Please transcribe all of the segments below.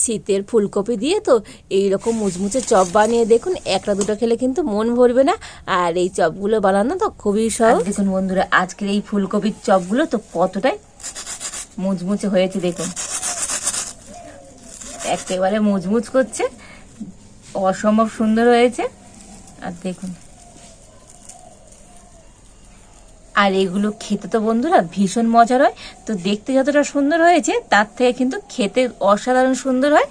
শীতের ফুলকপি দিয়ে তো এই রকম মুচমুচে চপ বানিয়ে দেখুন, একটা দুটো খেলে কিন্তু মন ভরবে না। আর এই চপগুলো বানানো তো খুবই সহজ। দেখুন বন্ধুরা, আজকের এই ফুলকপির চপগুলো তো কতটাই মুচমুচে হয়েছে দেখুন। একেবারে মুচমুচ করছে, অসম্ভব সুন্দর হয়েছে। আর দেখুন। আর এগুলো খেতে তো বন্ধুরা ভীষণ মজার হয়। তো দেখতে যতটা সুন্দর হয়েছে, তার থেকে কিন্তু খেতে অসাধারণ সুন্দর হয়।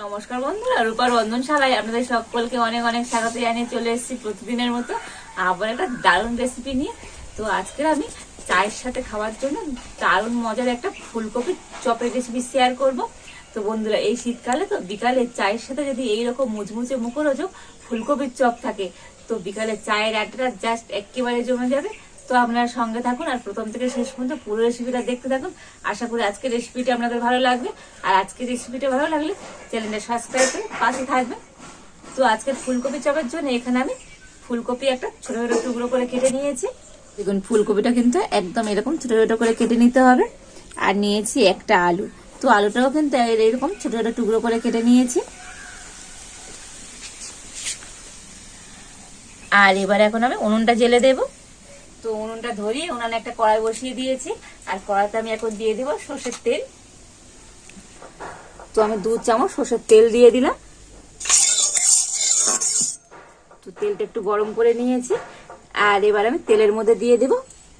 নমস্কার বন্ধুরা, রূপার রন্ধনশালায় আপনাদের সকলকে অনেক অনেক স্বাগত জানিয়ে চলে এসেছি প্রতিদিনের মতো আবার একটা দারুণ রেসিপি নিয়ে। তো আজকের আমি চায়ের সাথে খাওয়ার জন্য দারুণ মজার একটা ফুলকপি চপের রেসিপি শেয়ার করব। তো বন্ধুরা, এই শীতকালে তো বিকালে চায়ের সাথে যদি এইরকম মুচমুচে মুখরোচক ফুলকপির চপ থাকে, তো বিকালে চায়ের আড্ডাটা জাস্ট একেবারে জমে যাবে। তো আপনারা সঙ্গে থাকুন আর প্রথম থেকে শেষ পর্যন্ত পুরো রেসিপিটা দেখতে থাকুন। আশা করি আজকের রেসিপিটা আপনাদের ভালো লাগবে। আর আজকের রেসিপিটা ভালো লাগলে চ্যানেলটা সাবস্ক্রাইব করে পাশে থাকবে তো আজকের ফুলকপি চপের জন্য এখানে আমি ফুলকপি একটা ছোট ছোটো টুকরো করে কেটে নিয়েছি। দেখুন, ফুলকপিটা কিন্তু একদম এরকম ছোট ছোটো করে কেটে নিতে হবে। আর নিয়েছি একটা আলু। তো আলুটাও কিন্তু এরকম ছোট ছোটো টুকরো করে কেটে নিয়েছি। আর এবার এখন আমি উনুনটা জেলে দেবো। তো উনুনটা ধরিয়ে উনানে একটা কড়াই বসিয়ে দিয়েছি। আর কড়াইতে আমি এখন দিয়ে দিব সর্ষের তেল। তো আমি দু চামচ সর্ষের তেল দিয়ে দিলাম। তো তেলটা একটু গরম করে নিয়েছি। আর এবার আমি তেলের মধ্যে দিয়ে দেব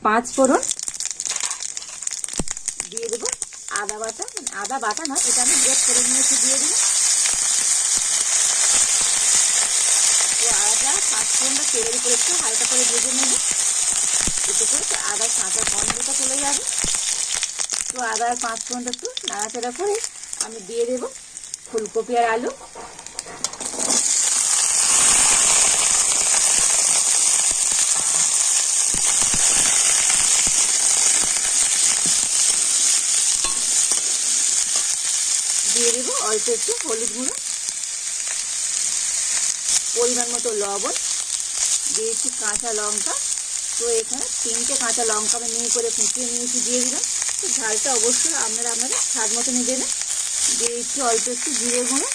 পাঁচ ফোড়ন। দিয়ে দেব আদা বাটা। আদা বাটা নয়, এটা আমি গ্রেট করে নিয়েছি, দিয়ে দিলাম তো আদা, পাঁচ ফোড়নটা তেলের উপরে একটু হালকা করে ভেজে নেব। এতে করে আদার কাঁচা গন্ধটা চলে যাবে। তো আদার পাঁচ ফোড়নটা একটু নাড়াচাড়া করে আমি দিয়ে দেব ফুলকপি আর আলু। দিয়ে দেবো অল্প একটু হলুদ গুঁড়ো। পরিমাণ মতো লবণ দিয়েছি কাঁচা লঙ্কা। তো এখানে তিনটে কাঁচা লঙ্কা আমি নিয়ে করে কুচিয়ে নিয়েছি, দিয়ে দিলাম। তো ঝালটা অবশ্যই আপনারা আপনাদের স্বাদ মতনই দেবেন দিয়ে দিয়েছি অল্প একটু জিরে গুঁড়ো।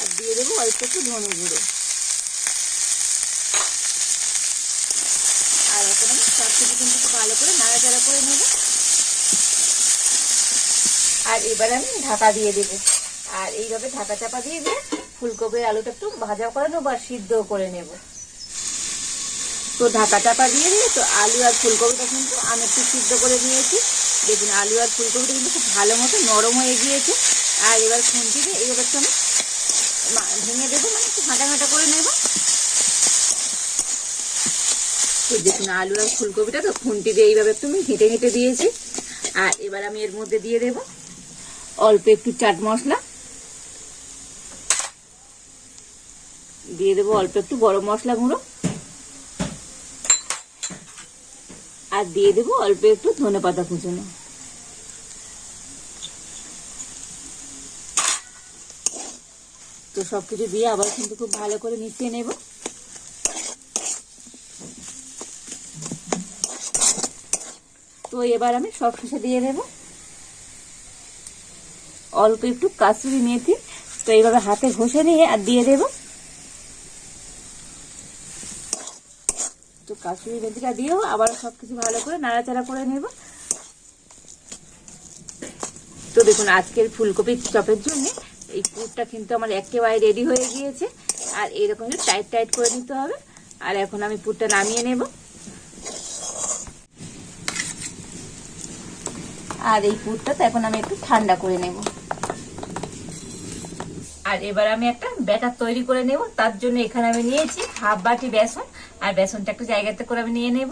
আর দিয়ে দেবো অল্প একটু ধনে গুঁড়ো। আর এখন আমি সব কিছু কিন্তু ভালো করে নাড়াচাড়া করে নেব। আর এবার আমি ঢাকা দিয়ে দেবো। আর এইভাবে ঢাকা চাপা দিয়ে দিয়ে ফুলকপির আলুটা একটু ভাজা করে নেব আর সিদ্ধ করে নেব। তো ঢাকা চাপা দিয়ে দিয়ে তো আলু আর ফুলকপিটা কিন্তু আমি একটু সিদ্ধ করে নিয়েছি। দেখুন, আলু আর ফুলকপিটা কিন্তু খুব ভালো মতো নরম হয়ে গিয়েছে। আর এবার দিয়ে এইভাবে একটু আমি ভেঙে দেবো মানে একটু ঘাঁটা ঘাঁটা করে নেব। তো দেখুন, আলু আর ফুলকপিটা তো খুন্তি দিয়ে এইভাবে একটু আমি হেঁটে হেঁটে দিয়েছি। আর এবার আমি এর মধ্যে দিয়ে দেব অল্প একটু চাট মশলা। দিয়ে দেবো অল্প একটু গরম মশলা গুঁড়ো। আর দিয়ে দেবো, অল্প একটু ধনে পাতা কুচনো তো সবকিছু দিয়ে আবার কিন্তু খুব ভালো করে মিশিয়ে নেব। তো এবার আমি সব শেষে দিয়ে দেব। অল্প একটু কাসুরি মেথি, তো এইভাবে হাতে ঘষে নিয়ে আর দিয়ে দেবো। তো কাশ্মীরি মেথিটা দিয়েও আবার সব কিছু ভালো করে নাড়াচাড়া করে নেব। তো দেখুন, আজকের ফুলকপির চপের জন্য এই পুরটা কিন্তু আমার একেবারে রেডি হয়ে গিয়েছে। আর এরকম টাইট টাইট করে নিতে হবে। আর এখন আমি পুরটা নামিয়ে নেব। আর এই পুরটা তো এখন আমি একটু ঠান্ডা করে নেব। আর এবার আমি একটা ব্যাটার তৈরি করে নেব। তার জন্য এখানে আমি নিয়েছি হাফ বাটি বেসন। আর বেসনটা একটু জায়গাতে করে আমি নিয়ে নেব।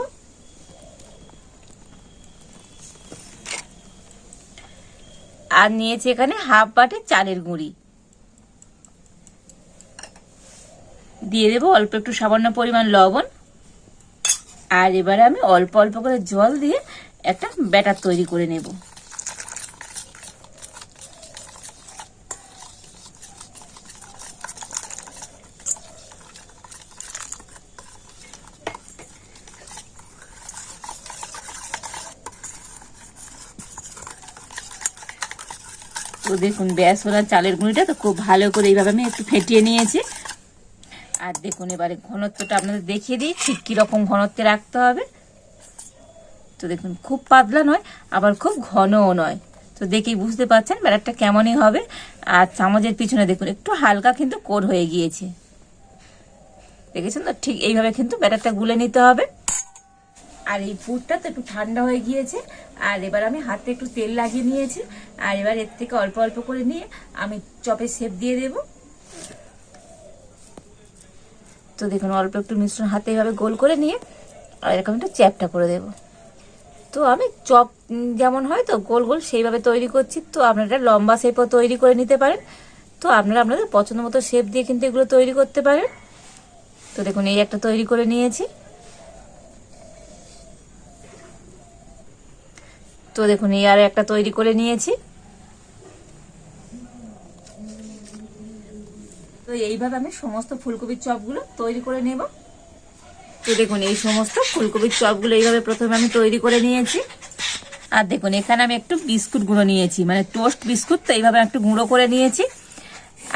আর নিয়েছি এখানে হাফ বাটি চালের গুঁড়ি। দিয়ে দেবো অল্প একটু সামান্য পরিমাণ লবণ। আর এবারে আমি অল্প অল্প করে জল দিয়ে একটা ব্যাটার তৈরি করে নেব। তো দেখুন আর চালের গুঁড়িটা তো খুব ভালো করে এইভাবে আমি একটু ফেটিয়ে নিয়েছি। আর দেখুন, এবারে ঘনত্বটা আপনাদের দেখিয়ে দিই, ঠিক কীরকম ঘনত্বে রাখতে হবে। তো দেখুন, খুব পাতলা নয়, আবার খুব ঘনও নয়। তো দেখেই বুঝতে পারছেন ব্যাটারটা কেমনই হবে। আর চামচের পিছনে দেখুন, একটু হালকা কিন্তু কোর হয়ে গিয়েছে। দেখেছেন তো? ঠিক এইভাবে কিন্তু ব্যাটারটা গুলে নিতে হবে। আর এই পুরটা তো একটু ঠান্ডা হয়ে গিয়েছে, আর এবার আমি হাতে একটু তেল লাগিয়ে নিয়েছি, আর এবার এর থেকে অল্প অল্প করে নিয়ে আমি চপে শেপ দিয়ে দেব। তো দেখুন, অল্প একটু মিশ্রণ হাতে এইভাবে গোল করে নিয়ে আর এরকম একটা চ্যাপটা করে দেব। তো আমি চপ যেমন হয় তো গোল গোল সেইভাবে তৈরি করছি, তো আপনারা লম্বা শেপও তৈরি করে নিতে পারেন। তো আপনারা আপনাদের পছন্দ মতো শেপ দিয়ে কিন্তু এগুলো তৈরি করতে পারেন। তো দেখুন, এই একটা তৈরি করে নিয়েছি। তো দেখুন, এই আর একটা তৈরি করে নিয়েছি। তো এইভাবে আমি সমস্ত ফুলকপির চপগুলো তৈরি করে নেব। তো দেখুন, এই সমস্ত ফুলকপির চপগুলো এইভাবে প্রথমে আমি তৈরি করে নিয়েছি। আর দেখুন, এখানে আমি একটু বিস্কুট গুঁড়ো নিয়েছি মানে টোস্ট বিস্কুট, তো এইভাবে একটু গুঁড়ো করে নিয়েছি।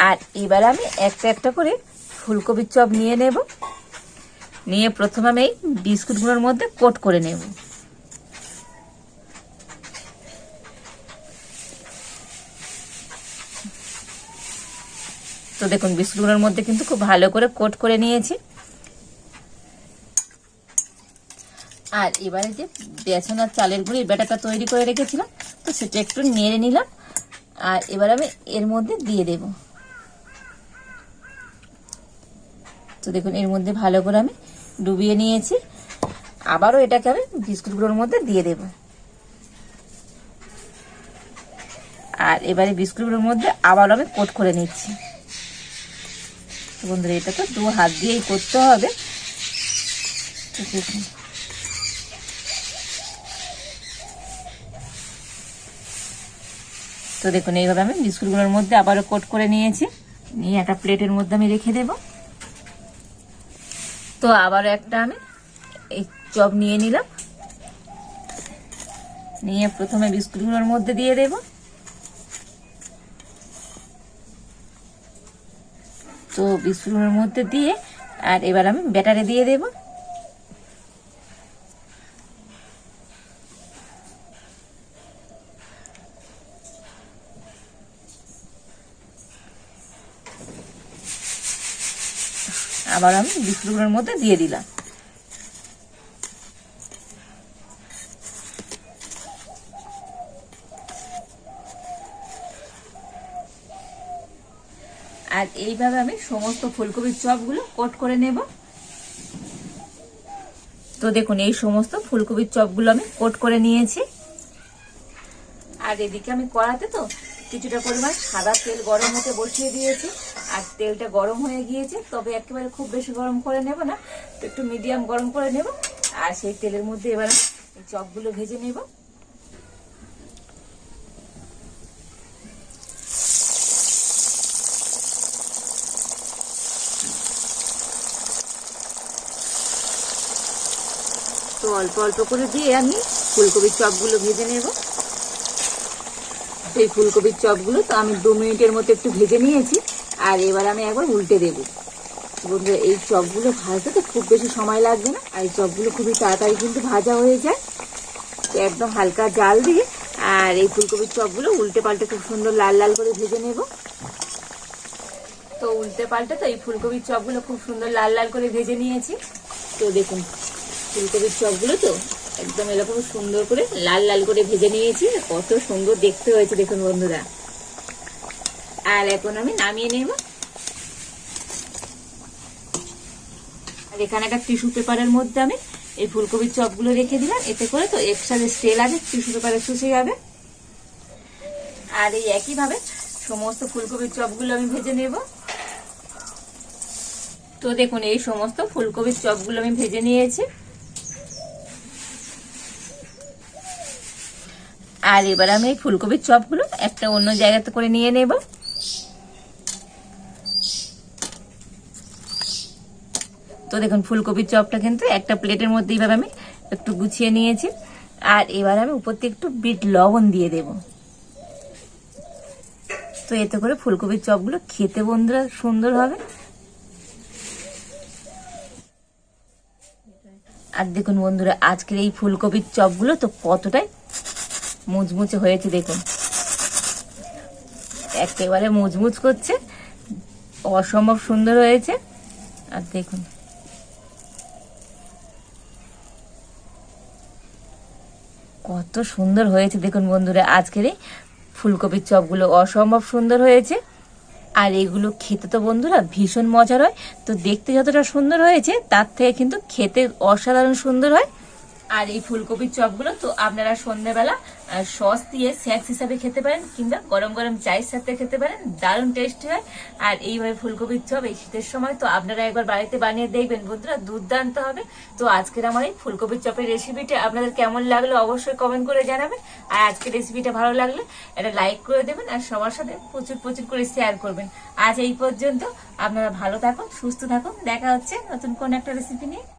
আর এবার আমি একটা একটা করে ফুলকপির চপ নিয়ে নেব। নিয়ে প্রথমে আমি এই বিস্কুটগুলোর মধ্যে কোট করে নেব। দেখুন বিস্কুটগুলোর মধ্যে কিন্তু খুব ভালো করে কোট করে নিয়েছি। আর এবারে যে বেসন আর চালের গুঁড়ি ব্যাটাটা তৈরি করে রেখেছিলাম, তো সেটা একটু নেড়ে নিলাম। আর এবার আমি এর মধ্যে দিয়ে দেব। তো দেখুন, এর মধ্যে ভালো করে আমি ডুবিয়ে নিয়েছি। আবারও এটাকে আমি বিস্কুটগুলোর মধ্যে দিয়ে দেব। আর এবারে বিস্কুটগুলোর মধ্যে আবারও আমি কোট করে নিচ্ছি। তো বন্ধুরা এটা তো দু হাত দিয়েই করতে হবে। তো দেখুন, এইভাবে আমি বিস্কুটগুলোর মধ্যে আবারও কোট করে নিয়েছি। নিয়ে একটা প্লেটের মধ্যে আমি রেখে দেব। তো আবারও একটা আমি এই চপ নিয়ে নিলাম। নিয়ে প্রথমে বিস্কুটগুলোর মধ্যে দিয়ে দেব। তো বিস্ফোরণের মধ্যে দিয়ে, আর এবার আমি ব্যাটারে দিয়ে দেব। আবার আমি বিস্কুটের মধ্যে দিয়ে দিলাম। আর এইভাবে আমি সমস্ত ফুলকপির চপগুলো কোট করে নেব। তো দেখুন, এই সমস্ত ফুলকপির চপগুলো আমি কোট করে নিয়েছি। আর এদিকে আমি কড়াতে তো কিছুটা পরিমাণ সাদা তেল গরম হতে বসিয়ে দিয়েছি। আর তেলটা গরম হয়ে গিয়েছে, তবে একেবারে খুব বেশি গরম করে নেব না। তো একটু মিডিয়াম গরম করে নেব। আর সেই তেলের মধ্যে এবার আমি চপগুলো ভেজে নেব। তো অল্প অল্প করে দিয়ে আমি ফুলকপির চপগুলো ভেজে নেব। এই ফুলকপির চপগুলো তো আমি দু মিনিটের মতো একটু ভেজে নিয়েছি। আর এবার আমি একবার উল্টে দেবো। বন্ধুরা, এই চপগুলো ভাজতে তো খুব বেশি সময় লাগবে না। আর এই চপগুলো খুবই তাড়াতাড়ি কিন্তু ভাজা হয়ে যায়। তো একদম হালকা জাল দিয়ে আর এই ফুলকপির চপগুলো উল্টে পাল্টে খুব সুন্দর লাল লাল করে ভেজে নেব। তো উল্টে পাল্টে তো এই ফুলকপির চপগুলো খুব সুন্দর লাল লাল করে ভেজে নিয়েছি। তো দেখুন ফুলকপির চপগুলো তো একদম এরকম সুন্দর করে, লাল লাল করে ভেজে নিয়েছি। কত সুন্দর দেখতে হয়েছে দেখুন বন্ধুরা। আর এখন আমি নামিয়ে নেব। আর এখানে একটা টিস্যু পেপারের মধ্যে আমি এই ফুলকপির চপগুলো রেখে দিলাম। এতে করে তো এক্সট্রা যে স্টেল আছে, টিস্যু পেপারে শুষে যাবে। আর এই একইভাবে সমস্ত ফুলকপির চপগুলো আমি ভেজে নেব। তো দেখুন, এই সমস্ত ফুলকপির চপগুলো আমি ভেজে নিয়েছি। আর এবার আমি এই ফুলকপির চপগুলো একটা অন্য জায়গাতে করে নিয়ে নেব। তো দেখুন, ফুলকপির চপটা কিন্তু একটা প্লেটের মধ্যে এইভাবে আমি একটু গুছিয়ে নিয়েছি। আর এবার আমি উপর থেকে একটু বিট লবণ দিয়ে দেব। তো এতে করে ফুলকপির চপগুলো খেতে বন্ধুরা সুন্দর হবে। আর দেখুন বন্ধুরা, আজকের এই ফুলকপির চপগুলো তো কতটাই মুচমুচে হয়েছে, দেখুন। একেবারে মুচমুচ করছে, অসম্ভব সুন্দর হয়েছে, আর দেখুন। কত সুন্দর হয়েছে, দেখুন বন্ধুরা, আজকের এই ফুলকপির চপগুলো অসম্ভব সুন্দর হয়েছে, আর এগুলো খেতে তো বন্ধুরা ভীষণ মজার হয়, তো দেখতে যতটা সুন্দর হয়েছে, তার থেকে কিন্তু খেতে অসাধারণ সুন্দর হয় আর এই ফুলকপির চপগুলো তো আপনারা সন্ধ্যেবেলা সস দিয়ে স্ন্যাক্স হিসাবে খেতে পারেন কিংবা গরম গরম চায়ের সাথে খেতে পারেন, দারুণ টেস্টি হয়। আর এইভাবে ফুলকপির চপ এই শীতের সময় তো আপনারা একবার বাড়িতে বানিয়ে দেখবেন, বন্ধুরা দুর্দান্ত হবে। তো আজকের আমার এই ফুলকপির চপের রেসিপিটা আপনাদের কেমন লাগল অবশ্যই কমেন্ট করে জানাবেন। আর আজকের রেসিপিটা ভালো লাগলে এটা লাইক করে দেবেন আর সবার সাথে প্রচুর প্রচুর করে শেয়ার করবেন। আজ এই পর্যন্ত আপনারা ভালো থাকুন, সুস্থ থাকুন। দেখা হচ্ছে নতুন কোন একটা রেসিপি নিয়ে।